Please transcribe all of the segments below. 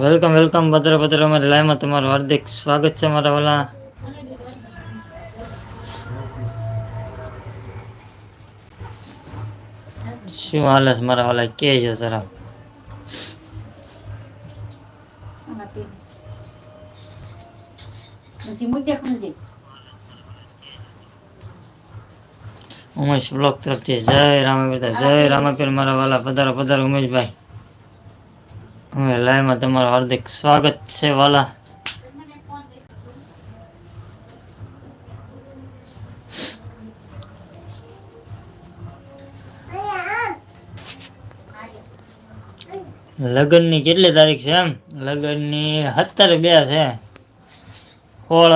Welcome welcome ભદ્ર ભદ્ર, અમારી લાઈવમાં તમારું હાર્દિક સ્વાગત છે મારા વાલા શું હાલે છે મારા વાલા કે છે ખમજે ઉમેશ બ્લોક તરફથી જય રામાપીર જય રામાપીર, મારા વાલા પધારો પધારો ઉમેશભાઈ. લાઈવમાં તમારું હાર્દિક સ્વાગત છે, વાલા. લગ્નની કેટલી તારીખ છે એમ? લગ્નની સત્તર બે છે. સોળ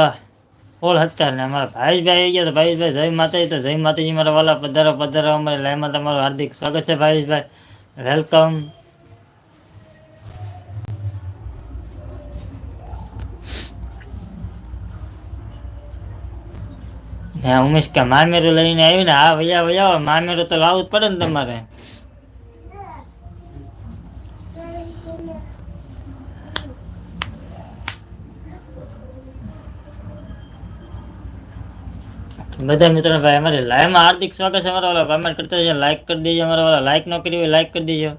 સોળ સત્તર ને અમારા ભાઈશભાઈ આવી ગયા તો ભાઈશભાઈ જય માતાજી, તો જય માતાજી, મારા વાલા પધારો પધારો. અમારી લાઈવમાં તમારું હાર્દિક સ્વાગત છે ભાઈશભાઈ વેલકમ ને ઉમેશ કે મામેરું લઈને આવ્યું ને હા વયા વયા મામેરું તો લાવવું જ પડે ને તમારે. બધા મિત્રો ભાઈ અમારે લાઈવમાં હાર્દિક સ્વાગત છે અમારા વાળા. કમેન્ટ કરતા જજો લાઈક કરી દેજો, અમારા વાળા લાઈક ન કરી હોય લાઈક કરી દેજો.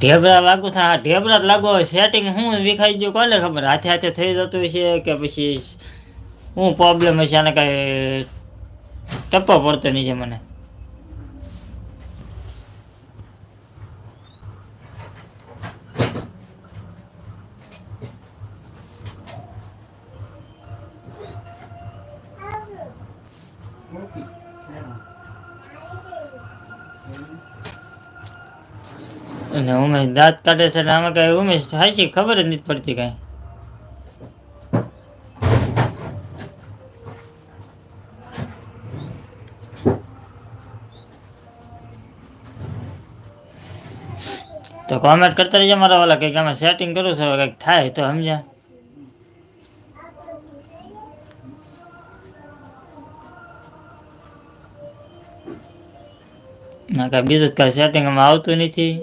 ઢેબરા લાગુ થાય હા ઢેબરા લાગુ સેટિંગ શું વિખાઈ ગયું, કોને ખબર? હાથે હાથે થઈ જતું છે કે પછી શું પ્રોબ્લેમ હશે? આને કાંઈ ટપ્પો પડતો નહીં છે મને. અને ઉમેશ, દાંત કાઢે છે ને આમાં કઈ ઉમેશ થાય છે ખબર જ નથી પડતી કઈ. તો કોમેન્ટ કરતા રહીજો મારા વાલા કંઈક આમાં સેટિંગ કરું છું કંઈક થાય તો સમજ્યા. ના, કાંઈ બીજું જ કાંઈ સેટિંગ આમાં આવતું નથી.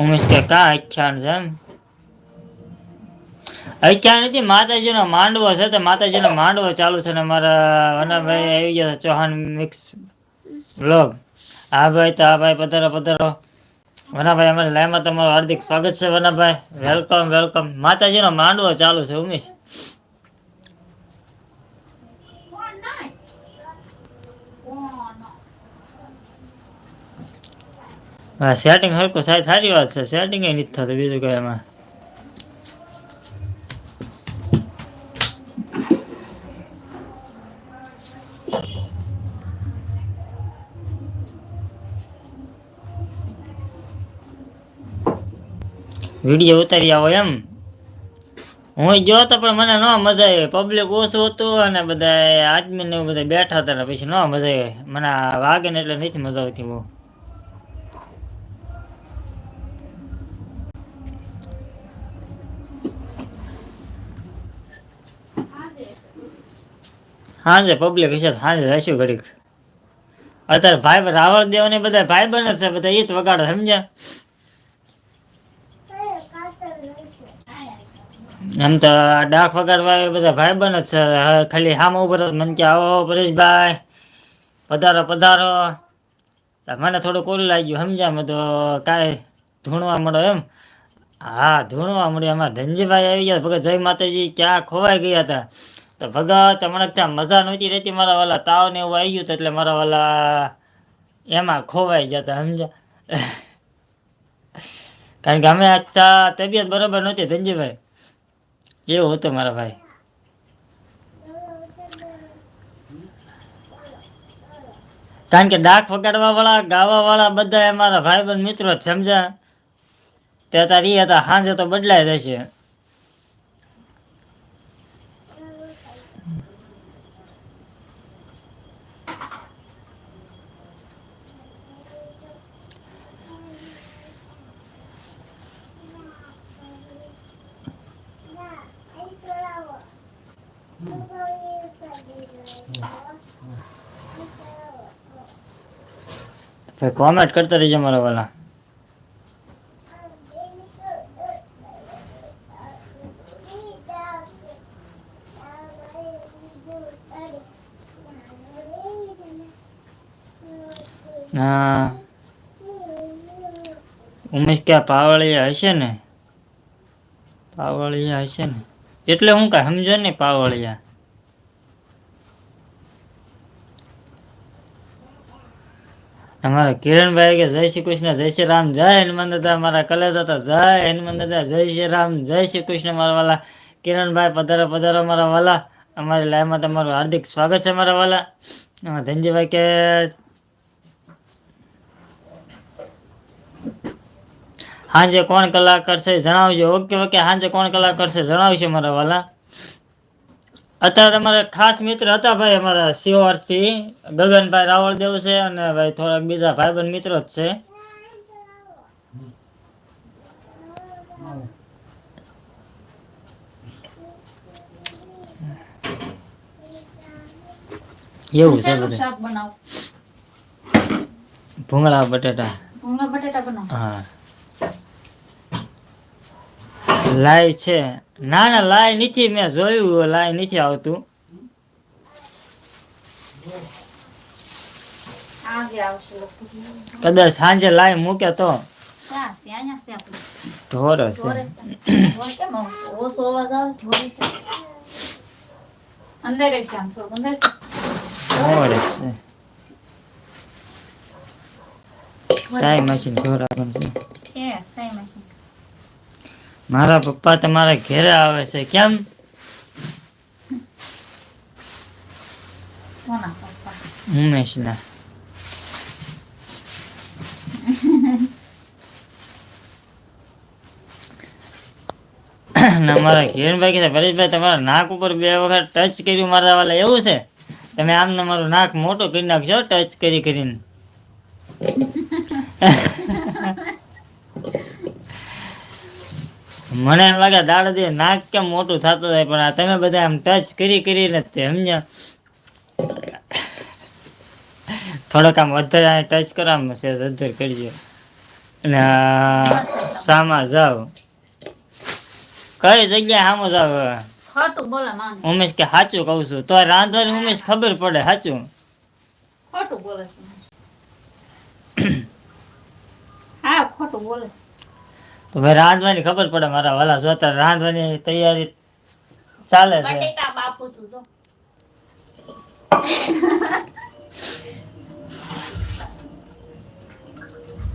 ઉમેશ કે કા અખ્યાણ છે એમ. અખ્યાણ નથી, માતાજીનો માંડવો છે તો માતાજીનો માંડવો ચાલુ છે ને મારા વનાભાઈ આવી ગયા ચૌહાણ મિક્સ વ્લોગ હા ભાઈ, તો હા ભાઈ, પધારો પધારો. વનાભાઈ, અમારી લાઈમાં તમારું હાર્દિક સ્વાગત છે વનાભાઈ. વેલકમ વેલકમ માતાજીનો માંડવો ચાલુ છે, ઉમેશ કોણ નાય કોણ હા સેટિંગ હરકું થાય, સારી વાત છે. સેટિંગ એ નથી થતું બીજું કઈ એમાં. વીડિયો ઉતારી આવો એમ. હું ગયો તો પણ મને ન મજા આવી. પબ્લિક ઓછું હતું અને બધા આદમી ને એવું બધા બેઠા હતા પછી ન મજા આવી. મને વાગે ને એટલે નથી મજા આવતી બહુ. સાંજે પબ્લિક હશે સાંજે જઈશું ઘડીક. અત્યારે ભાઈ રાવણ દેવ ને બધા ભાઈ બને છે, બધા ઈત વગાડે, સમજ્યા? એમ તો ડાક વગાડવા બધા ભાઈ બન જ છે. ખાલી હામ ઉપર મને કે, આવો પરેશભાઈ, પધારો પધારો. મને થોડું કોલ લાગ્યું, સમજ્યા? મેં તો કાંઈ ધૂણવા મળો એમ. હા, ધૂણવા મળ્યું. એમાં ધનજીભાઈ આવી ગયા. ભગત જય માતાજી ક્યાં ખોવાઈ ગયા હતા? તો ભગત હમણાં ત્યાં મજા નહોતી રહેતી. મારા વાલા તાવ ને એવું આવી ગયું એટલે મારા વાલા એમાં ખોવાઈ જતા સમજા કારણ કે અમે આ તબિયત બરાબર નહોતી, ધનજીભાઈ. એવું હતું મારા ભાઈ. કારણ કે ડાક વગાડવા વાળા ગાવા વાળા બધા અમારા ભાઈબંધ મિત્રો જ સમજા તે તારી હતા સાંજે તો બદલાઈ જશે. ભાઈ કોમેન્ટ કરતા રહેજો મારા વાલા. હા. ઉમેશ ક્યાં પાવળિયા હશે ને? પાવળિયા હશે ને? એટલે હું કાંઈ સમજો ને પાવળિયા. અમારા કિરણભાઈ કે જય શ્રી કૃષ્ણ, જય શ્રી રામ, જય હનુમાન દાદા મારા કલેજ હતા જય હનુમાન દાદા જય શ્રી રામ, જય શ્રી કૃષ્ણ, મારા વાલા. કિરણભાઈ, પધારો પધારો, મારા વાલા. અમારી લાઈવમાં તમારું હાર્દિક સ્વાગત છે, મારા વાલા. ધનજીભાઈ કે હાંજે કોણ કલાક કરશે જણાવજો. ઓકે ઓકે સાંજે કોણ કલાક કરશે જણાવજો મારા વાલા. અત્યારે તમારે ખાસ મિત્ર હતા ભાઈ અમારા શિવારથી ગગનભાઈ રાવળ દેવ છે અને ભાઈ થોડાક બીજા ભાઈબંધ મિત્રો જ છે. એવું છે બધું. ભૂંગળા બટેટા. ભૂંગળા બટેટા બનાવ. હા. લાય છે. ના ના લાઈ નથી મેં જોયું લાઈ નથી આવતું. કદાચ સાંજે લાઈ મૂકે તો. ઢોર હશે. અંદર. ઢોર સાઈ મશીન ઢોર આપણને સાઈ મશીન. મારા પપ્પા તમારા ઘેરે આવે છે કેમ? ઉમેશના. ને અમારા કિરણભાઈ કહે છે તમારા નાક ઉપર બે વખત ટચ કર્યું મારા વાલા એવું છે? તમે આમ મારું નાક મોટું કરી નાખજો ટચ કરી કરીને. મને એમ લાગે દાડા દે નાક કેમ મોટું થતું થાય પણ આ તમે બધા આમ ટચ કરી કરીને તે સમજ્યા? થોડોક આમ વધારે ટચ કરો આમ છે વધારે કરજો. અને સામા જાવ. કઈ જગ્યાએ સામો જાવ. ઉમેશ કે સાચું કહું છું. તો રાંધવાની ઉમેશ ખબર પડે સાચું? ખોટું બોલે છે. હા ખોટું બોલે છે. તો ભાઈ રાંધવાની ખબર પડે મારા વાલા જોતા રાંધવાની તૈયારી ચાલે છે. છું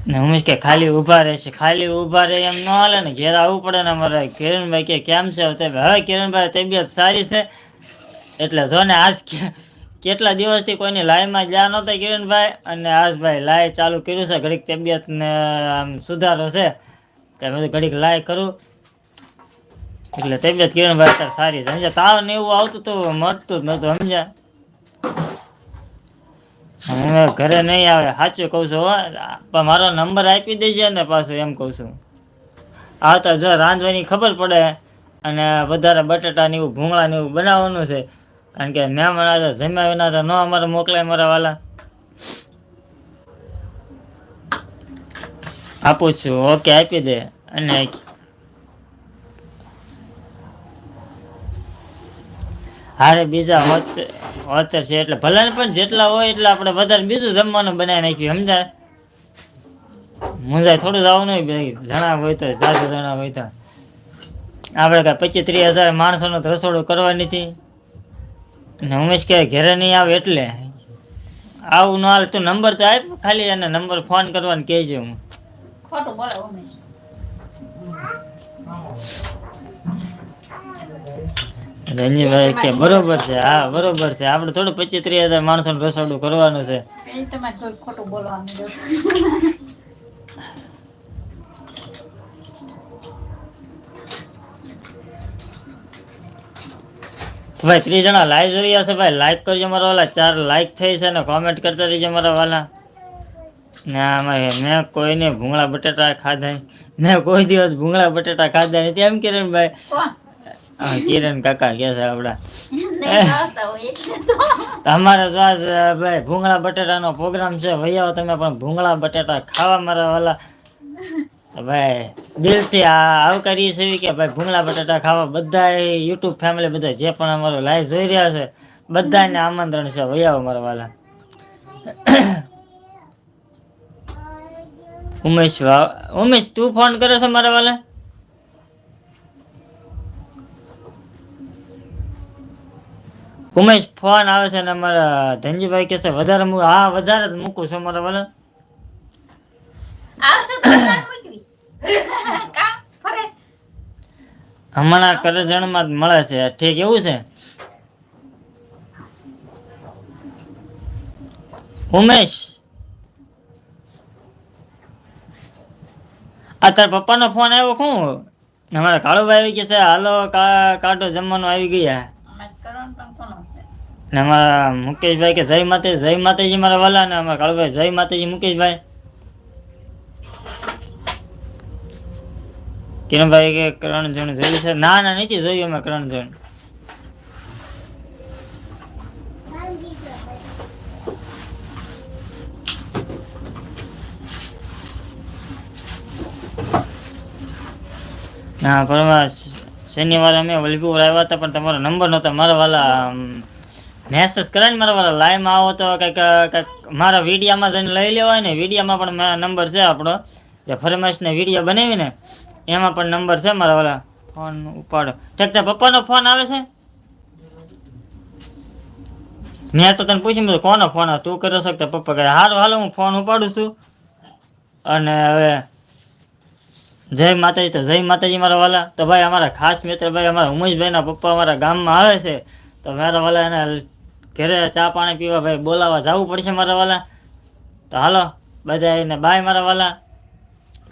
ને ઉમેશ કે ખાલી ઊભા રહેશે ખાલી ઊભા રહે એમ ન હાલે ને ઘેર આવવું પડે ને અમારે. કિરણભાઈ કે કેમ છે? હવે કિરણભાઈ તબિયત સારી છે. એટલે જો ને આજ કેટલા દિવસથી કોઈની લાઈમાં જ્યાં નહોતા કિરણભાઈ અને આજ ભાઈ લાઈ ચાલુ કર્યું છે ઘડીક તબિયત ને આમ સુધારો છે. તો મેં ઘડીક લાય કરું. એટલે તબિયત કિરણભાઈ અત્યારે સારી છે. સમજ્યા? તાવ ને એવું આવતું તો મળતું જ નહોતું, સમજ્યા? હવે ઘરે નહીં આવે, સાચું કહું છું પણ મારો નંબર આપી દેજે ને પાછું એમ કહું છું. આવતા જો રાંધવાની ખબર પડે અને વધારે બટાટા ને એવું, ભૂંગળા ને એવું બનાવવાનું છે. કારણ કે મહેમાન જમ્યા વિના તો ન અમારે મોકલાય મારા વાલા. આપું છું. ઓકે, આપી દે. અને હારે બીજા હોત- હોતર છે એટલે ભલે પણ જેટલા હોય એટલા આપણે વધારે બીજું જમવાનું બનાવી નાખ્યું, સમજાય? મુંજાય થોડું જવું નહીં ભાઈ જણા હોય તો જાજુ જણા હોય તો. આપણે કાંઈ પચીસ ત્રીસ હજાર માણસોનું રસોડું કરવાની હતી ને ઉમેશ કહે, ઘરે નહીં આવે એટલે. આવું ન હાલ, તું નંબર તો આપ ખાલી એને નંબર ફોન કરવાનું કહેજો હું. ખોટું બોલે ઉમેશ રંજીભાઈ કે બરોબર છે હા બરોબર છે. આપણે થોડું પચીસ ત્રીસ હજાર માણસોનું રસોડું કરવાનું છે. ખોટું બોલવાનું ભાઈ ત્રીસ જણા લાઈવ જોઈ હશે ભાઈ. લાઈક કરજો મારા વાલા. ચાર લાઈક થઈ છે ને કોમેન્ટ કરતા રહીજો મારા વાલા. ને મેં કોઈને ભૂંગળા બટેટા ખાધા મેં કોઈ દિવસ ભૂંગળા બટેટા ખાધા નથી. એમ કિરણભાઈ ભાઈ. કિરણ કાકા કે છે આપડા. તમારે આજ ભાઈ ભૂંગળા બટેટાનો પ્રોગ્રામ છે. ભાઈ તમે પણ ભૂંગળા બટેટા ખાવા મારા વાલા. ભાઈ દિલથી આ આવકારી છીએ કે ભાઈ ભૂંગળા બટેટા ખાવા બધા યુટ્યુબ ફેમિલી બધા જે પણ અમારો લાઈવ જોઈ રહ્યા છે બધાને આમંત્રણ છે. વૈયાઓ મારા વાલા. ઉમેશ વા- ઉમેશ તું ફોન કરે છે મારા વાલા? ઉમેશ ફોન આવે છે ને અમારા ધનજીભાઈ કે છે વધારે મૂક હા વધારે જ મૂકું છું મારા વાલા. હમણાં કરજણમાં જ મળે છે. ઠીક એવું છે? ઉમેશ આ તાર પપ્પાનો ફોન આવ્યો શું અમારા કાળુભાઈ આવી ગયા છે. હાલો કા કાઢો જમવાનું આવી ગયા. ને અમારા મુકેશભાઈ કે જય માતે જય માતાજી મારા વાલા ને અમારા કાળુભાઈ જય માતાજી મુકેશભાઈ. કિરણભાઈ કે કરણ જોણ જોયું છે? ના ના નથી જોયું અમે કરણ જણ ના પરવા શનિવારે અમે વલભીપુર આવ્યા હતા, પણ તમારો નંબર નહોતો. મારા વાલા મેસેજ કરે ને મારા વાલા લાઈવમાં આવો તો કંઈક કંઈક મારા વિડીયામાં જઈને લઈ લેવાય ને, વિડીયામાં પણ નંબર છે આપણો. જે ફરમાઈશને વીડિયો બનાવીને એમાં પણ નંબર છે મારા વાલા. ફોન ઉપાડો. ઠીક છે, પપ્પાનો ફોન આવે છે? મેં તો તને પૂછ્યું, મેં કીધું, કોનો ફોન તું કરી શકતો પપ્પા કહે હારું, હાલો, હું ફોન ઉપાડું છું. અને હવે જય માતાજી તો જય માતાજી મારા વાલા. તો ભાઈ અમારા ખાસ મિત્ર ભાઈ અમારા ઉમેશભાઈના પપ્પા અમારા ગામમાં આવે છે. તો મારા વાલા એને ઘરે ચા પાણી પીવા ભાઈ બોલાવવા જવું પડશે મારા વાલા. તો હાલો બધા એને બાય મારા વાલા.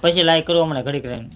પછી લાઈક કરું હમણાં ઘડીક રહીને.